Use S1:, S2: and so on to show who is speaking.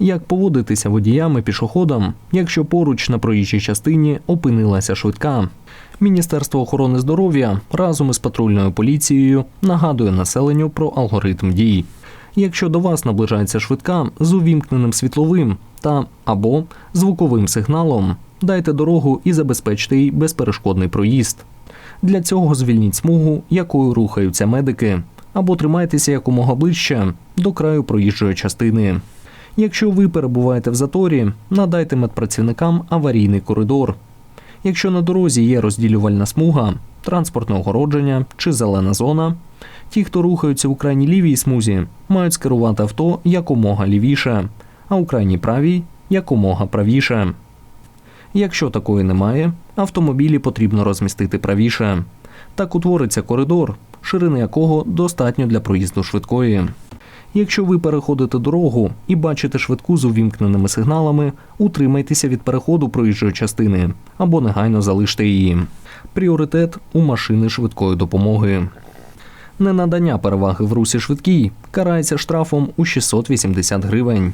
S1: Як поводитися водіями пішоходам, якщо поруч на проїжджій частині опинилася швидка? Міністерство охорони здоров'я разом із патрульною поліцією нагадує населенню про алгоритм дій. Якщо до вас наближається швидка з увімкненим світловим та або звуковим сигналом, дайте дорогу і забезпечте їй безперешкодний проїзд. Для цього звільніть смугу, якою рухаються медики, або тримайтеся якомога ближче до краю проїжджої частини. Якщо ви перебуваєте в заторі, надайте медпрацівникам аварійний коридор. Якщо на дорозі є розділювальна смуга, транспортне огородження чи зелена зона, ті, хто рухаються у крайній лівій смузі, мають скерувати авто якомога лівіше, а у крайній правій якомога правіше. Якщо такої немає, автомобілі потрібно розмістити правіше. Так утвориться коридор, ширини якого достатньо для проїзду швидкої. Якщо ви переходите дорогу і бачите швидку з увімкненими сигналами, утримайтеся від переходу проїжджої частини або негайно залиште її. Пріоритет у машини швидкої допомоги. Ненадання переваги в русі швидкій карається штрафом у 680 гривень.